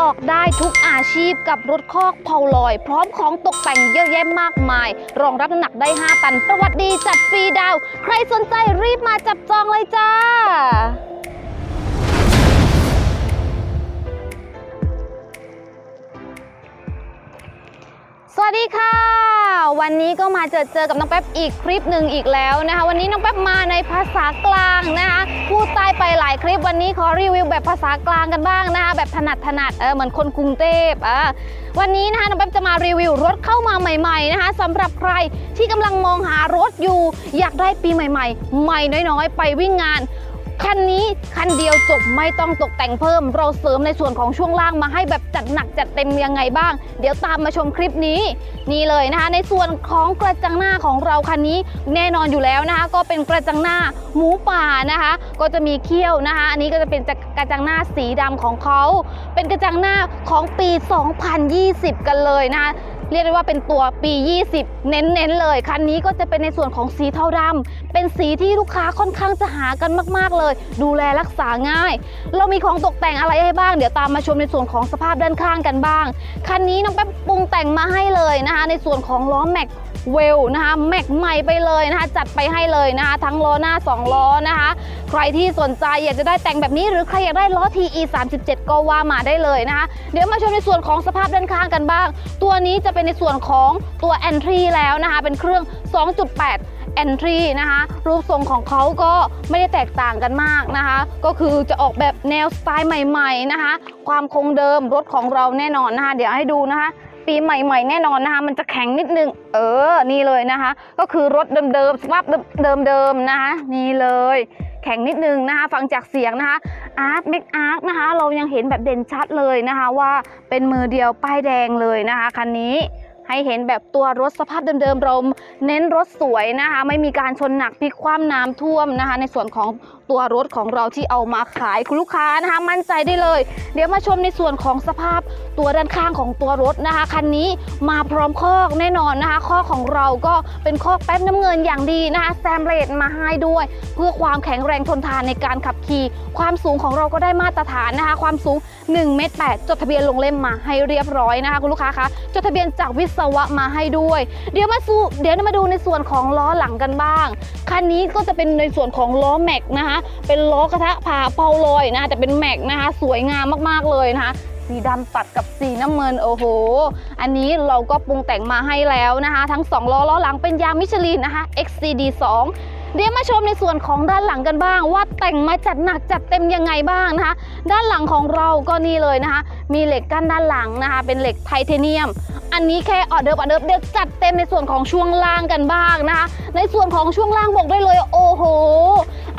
ออกได้ทุกอาชีพกับรถคอกเพาลอย พร้อมของตกแต่งเยอะแยะมากมาย รองรับน้ำหนักได้ 5 ตัน ประวัติดีจัดฟรีดาว ใครสนใจรีบมาจับจองเลยจ้าสวัสดีค่ะ วันนี้ก็มาเจอเจอกับน้องแป๊บอีกคลิปหนึ่งอีกแล้วนะคะ วันนี้น้องแป๊บมาในภาษากลางนะคะพูดใต้ไปหลายคลิปวันนี้ขอรีวิวแบบภาษากลางกันบ้างนะคะแบบถนัดถนัดเออเหมือนคนกรุงเทพอะวันนี้นะคะน้องแป๊บจะมารีวิวรถเข้ามาใหม่ๆนะคะสำหรับใครที่กำลังมองหารถอยู่ อยากได้ปีใหม่ ๆ ใหม่น้อยๆ ไปวิ่งงาน คันนี้คันเดียวจบไม่ต้องตกแต่งเพิ่ม เราเสริมในส่วนของช่วงล่างมาให้แบบจัดหนักจัดเต็มยังไงบ้าง เดี๋ยวตามมาชมคลิปนี้ นี่เลยนะคะ ในส่วนของกระจังหน้าของเราคันนี้แน่นอนอยู่แล้วนะคะ ก็เป็นกระจังหน้าหมูป่านะคะ ก็จะมีเขี้ยวนะคะ อันนี้ก็จะเป็นกระจังหน้าสีดำของเขาเป็นกระจังหน้าของปี 2020 กันเลยนะคะเรียกได้ว่าเป็นตัวปี 20 เน้นๆเลย คันนี้ก็จะเป็นในส่วนของสีเทาดำเป็นสีที่ลูกค้าค่อนข้างจะหากันมากๆเลย ดูแลรักษาง่าย เรามีของตกแต่งอะไรให้บ้าง เดี๋ยวตามมาชมในส่วนของสภาพด้านข้างกันบ้าง คันนี้น้องแป๊บปรุงแต่งมาให้เลยนะคะ ในส่วนของล้อแม็ก เวลนะคะแม็กใหม่ไปเลยนะคะจัดไปให้เลยนะคะทั้งล้อหน้า 2 ล้อนะคะ ใครที่สนใจอยากจะได้แต่งแบบนี้ หรือใครอยากได้ล้อ TE 37 ก็ว่ามาได้เลยนะคะ เดี๋ยวมาชมในส่วนของสภาพด้านข้างกันบ้าง ตัวนี้จะเป็นในส่วนของตัว Entry แล้วนะคะ เป็นเครื่อง 2.8 Entry นะคะรูปทรงของเขาก็ไม่ได้แตกต่างกันมากนะคะ ก็คือจะออกแบบแนวสไตล์ใหม่ ๆนะคะ ความคงเดิมรถของเราแน่นอนนะคะ เดี๋ยวให้ดูนะคะ ปีใหม่ๆแน่นอนนะคะ มันจะแข็งนิดนึง เออ นี่เลยนะคะ ก็คือรถเดิมๆสภาพเดิมๆนะคะ นี่เลย แข็งนิดนึงนะคะ ฟังจากเสียงนะคะอาร์ตเมกอาร์ตนะคะ เรายังเห็นแบบเด่นชัดเลยนะคะ ว่าเป็นมือเดียวป้ายแดงเลยนะคะคันนี้ให้เห็นแบบตัวรถสภาพเดิมๆเราเน้นรถสวยนะคะ ไม่มีการชนหนักพลิกคว่ำน้ำท่วมนะคะ ในส่วนของตัวรถของเราที่เอามาขายคุณลูกค้านะคะ มั่นใจได้เลย เดี๋ยวมาชมในส่วนของสภาพตัวด้านข้างของตัวรถนะคะคันนี้มาพร้อมคอกแน่นอนนะคะคอกของเราก็เป็นคอกแป๊บน้ำเงินอย่างดีนะคะแซมเลดมาให้ด้วย เพื่อความแข็งแรงทนทานในการขับขี่ความสูงของเราก็ได้มาตรฐานนะคะ ความสูง1เมตร8จดทะเบียนลงเล่มมาให้เรียบร้อยนะคะคุณลูกค้าคะจดทะเบียนจากวิศวะมาให้ด้วย เดี๋ยวมาสู่เดี๋ยวมาดูในส่วนของล้อหลังกันบ้างคันนี้ก็จะเป็นในส่วนของล้อแม็กนะคะเป็นล้อกระทะผ่าเผาลอยนะคะแต่เป็นแม็กนะคะ สวยงามมากๆเลยนะคะสีดำตัดกับสีน้ำเงินโอ้โห อันนี้เราก็ปรุงแต่งมาให้แล้วนะคะ ทั้ง 2 ล้อล้อหลังเป็นยางมิชลินนะคะ XCD 2 เดี๋ยวมาชมในส่วนของด้านหลังกันบ้าง ว่าแต่งมาจัดหนักจัดเต็มยังไงบ้างนะคะ ด้านหลังของเราก็นี่เลยนะคะ มีเหล็กกั้นด้านหลังนะคะ เป็นเหล็กไทเทเนียม อันนี้แค่ออเดิร์ฟออเดิร์ฟเดี๋ยวจัดเต็มในส่วนของช่วงล่างกันบ้างนะคะ ในส่วนของช่วงล่างบอกได้เลยโอ้โห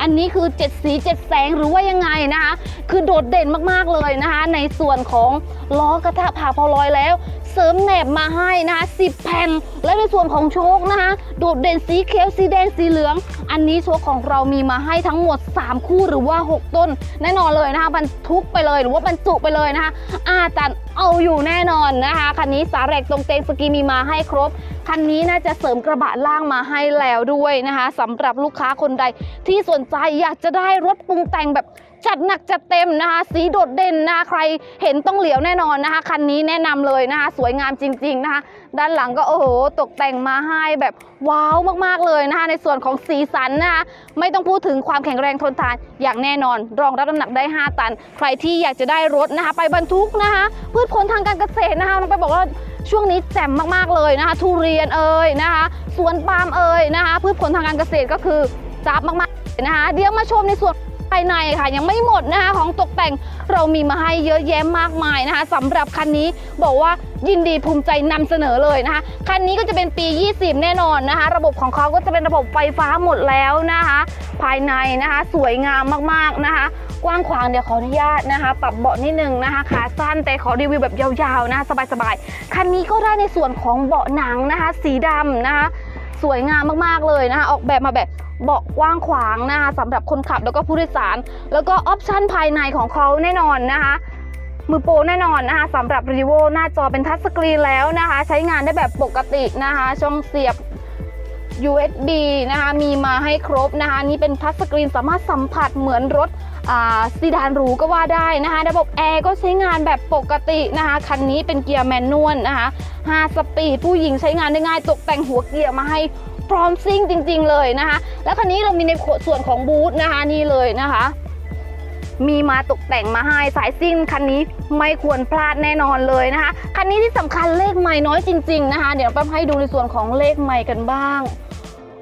อันนี้คือเจ็ดสีเจ็ดแสงหรือว่ายังไงนะคะ คือโดดเด่นมากๆเลยนะคะ ในส่วนของล้อกระทะผ่าพอลอยแล้วเสริมแหนบมาให้นะคะ10 แผ่น และในส่วนของโชคนะคะ โดดเด่นสีเขียวสีแดงสีเหลือง อันนี้โชคของเรามีมาให้ทั้งหมด 3 คู่หรือว่า 6 ต้น แน่นอนเลยนะคะบรรทุกไปเลยหรือว่าบรรจุไปเลยนะคะอาจารย์ เอาอยู่แน่นอนนะคะ คันนี้สาเร็กตรงเตงสกีมีมาให้ครบ คันนี้น่าจะเสริมกระบะล่างมาให้แล้วด้วยนะคะสำหรับลูกค้าคนใดที่สนใจอยากจะได้รถปรุงแต่งแบบจัดหนักจัดเต็มนะคะ สีโดดเด่นนะคะใครเห็นต้องเหลียวแน่นอนนะคะ คันนี้แนะนำเลยนะคะ สวยงามจริง ๆ นะคะ ด้านหลังก็โอ้โหตกแต่งมาให้แบบว้าวมากๆเลยนะคะ ในส่วนของสีสันนะคะไม่ต้องพูดถึงความแข็งแรงทนทานอย่างแน่นอน รองรับน้ำหนักได้ 5 ตัน ใครที่อยากจะได้รถนะคะ ไปบรรทุกนะคะ พืชผลทางการเกษตรนะคะน้องไปบอกว่า ช่วงนี้แจ่มมากๆเลยนะคะ ทุเรียนเอ่ยนะคะ สวนปาล์มเอ่ยนะคะพืชผลทางการเกษตรก็คือจับมากๆนะคะ เดี๋ยวมาชมในส่วนภายในค่ะยังไม่หมดนะคะของตกแต่งเรามีมาให้เยอะแยะมากมายนะคะสำหรับคันนี้บอกว่ายินดีภูมิใจนำเสนอเลยนะคะคันนี้ก็จะเป็นปี 20 แน่นอนนะคะ ระบบของเขาก็จะเป็นระบบไฟฟ้าหมดแล้วนะคะ ภายในนะคะ สวยงามมากๆนะคะ กว้างขวางเดี๋ยวขออนุญาตนะคะ ปรับเบาะนิดนึงนะคะขาสั้นแต่ขอรีวิวแบบยาวๆนะคะสบายๆคันนี้ก็ได้ในส่วนของเบาะหนังนะคะ สีดำนะคะ สวยงามมากๆเลยนะคะ ออกแบบมาแบบเบาะกว้างขวางนะคะสำหรับคนขับแล้วก็ผู้โดยสาร แล้วก็ออปชั่นภายในของเขาแน่นอนนะคะมือโปรแน่นอนนะคะสำหรับรีโวหน้าจอเป็นทัชสกรีนแล้วนะคะ ใช้งานได้แบบปกตินะคะ ช่องเสียบ USB นะคะ มีมาให้ครบนะคะ นี่เป็นทัชสกรีนสามารถสัมผัสเหมือนรถ ซีดานหรูก็ว่าได้นะคะระบบแอร์ก็ใช้งานแบบปกตินะคะ คันนี้เป็นเกียร์แมนนวลนะคะ5สปีดผู้หญิงใช้งานได้ง่ายตกแต่งหัวเกียร์มาให้พร้อมซิ่งจริง ๆ เลยนะคะ แล้วคันนี้เรามีในส่วนของบูธนะคะนี่เลยนะคะมีมาตกแต่งมาให้สายซิ่งคันนี้ไม่ควรพลาดแน่นอนเลยนะคะ คันนี้ที่สำคัญเลขไม่น้อยจริง ๆนะคะ เดี๋ยวแป๊บให้ดูในส่วนของเลขไม่กันบ้าง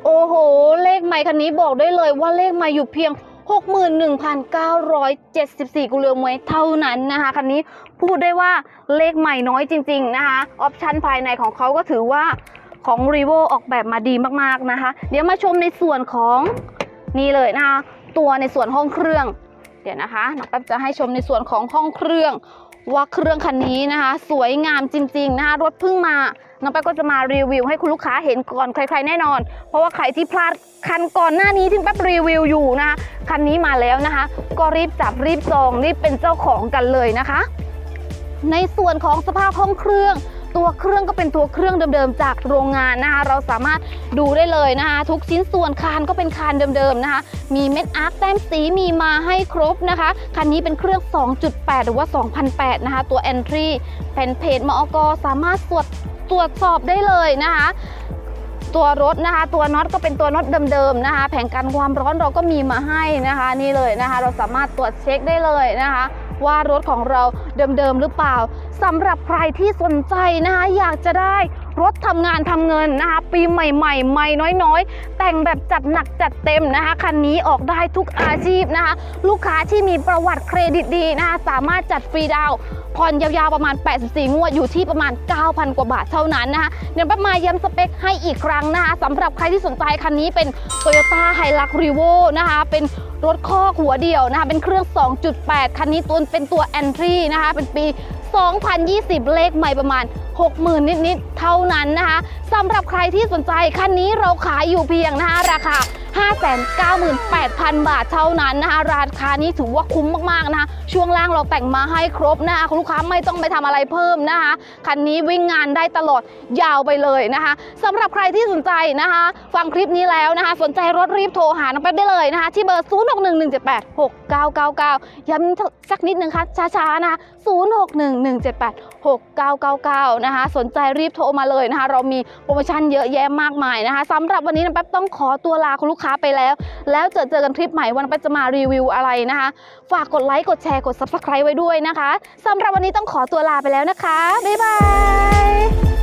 โอ้โห เลขไม่คันนี้บอกได้เลยว่าเลขไม่อยู่เพียง 61,974 กุเรือนเมตรเท่านั้นนะคะ คันนี้พูดได้ว่าเลขใหม่น้อยจริง ๆ นะคะ ออปชันภายในของเขาก็ถือว่าของ r e v o ออกแบบมาดีมากๆนะคะ เดี๋ยวมาชมในส่วนของนี่เลยนะคะ ตัวในส่วนห้องเครื่อง เดี๋ยวนะคะน้องแป๊บจะให้ชมในส่วนของห้องเครื่อง ว่าเครื่องคันนี้นะคะ สวยงามจริง ๆ นะคะรถเพิ่งมาน้องแป๊บก็จะมารีวิวให้คุณลูกค้าเห็นก่อนใคร ๆ แน่นอน เพราะว่าใครที่พลาดคันก่อนหน้านี้ที่แป๊บรีวิวอยู่นะคะคันนี้มาแล้วนะคะ ก็รีบจับรีบจองรีบเป็นเจ้าของกันเลยนะคะ ในส่วนของสภาพห้องเครื่อง ตัวเครื่องก็เป็นตัวเครื่องเดิมๆ จากโรงงานนะคะ เราสามารถดูได้เลยนะคะ ทุกชิ้นส่วนคานก็เป็นคานเดิมๆนะคะ มีเม็ดอาร์คแต้มสีมีมาให้ครบนะคะ คันนี้เป็นเครื่อง 2.8 หรือว่า 2008 นะคะ ตัว Entry แผ่นเพจมอกสามารถตรวจตรวจสอบได้เลยนะคะตัวรถนะคะ ตัวน็อตก็เป็นตัวน็อตเดิมๆนะคะ แผงกันความร้อนเราก็มีมาให้นะคะ นี่เลยนะคะ เราสามารถตรวจเช็คได้เลยนะคะ ว่ารถของเราเดิมๆหรือเปล่าสำหรับใครที่สนใจนะคะอยากจะได้รถทำงานทำเงินนะคะปีใหม่ๆใหม่น้อยๆ แต่งแบบจัดหนักจัดเต็มนะคะคันนี้ออกได้ทุกอาชีพนะคะลูกค้าที่มีประวัติเครดิตดีนะคะสามารถจัดฟรีดาวผ่อนยาวๆประมาณ 84 งวดอยู่ที่ประมาณ 9,000 กว่าบาทเท่านั้นนะคะเดี๋ยวป๊บมาย้ำสเปคให้อีกครั้งนะคะสำหรับใครที่สนใจคันนี้เป็น Toyota Hilux Revo นะคะเป็น รถคอกหัวเดียวนะคะเป็นเครื่อง 2.8 คันนี้ตัวเป็นตัวแอนทรีนะคะ เป็นปี 2020 เลขใหม่ประมาณ 60,000 นิด ๆ เท่านั้นนะคะสำหรับใครที่สนใจคันนี้เราขายอยู่เพียงนะคะราคา 598,000 บาทเท่านั้นนะคะราคานี้ถือว่าคุ้มมากๆนะคะช่วงล่างเราแต่งมาให้ครบนะคะคุณลูกค้าไม่ต้องไปทำอะไรเพิ่มนะคะคันนี้วิ่งงานได้ตลอดยาวไปเลยนะคะสำหรับใครที่สนใจนะคะ ฟังคลิปนี้แล้วนะคะ สนใจรถรีบโทรหาน้องแป๊บได้เลยนะคะ ที่เบอร์ 0611786999 ย้ำสักนิดนึงค่ะช้าๆนะคะ0611786999 นะคะ สนใจรีบโทรมาเลยนะคะ เรามีโปรโมชั่นเยอะแยะมากมายนะคะสำหรับวันนี้น้องแป๊บต้องขอตัวลาคุณลูกค้าไปแล้ว แล้วเจอเจอกันคลิปใหม่วันไปจะมารีวิวอะไรนะคะ ฝากกดไลค์กดแชร์กด subscribe ไว้ด้วยนะคะสำหรับวันนี้ต้องขอตัวลาไปแล้วนะคะ บ๊ายบาย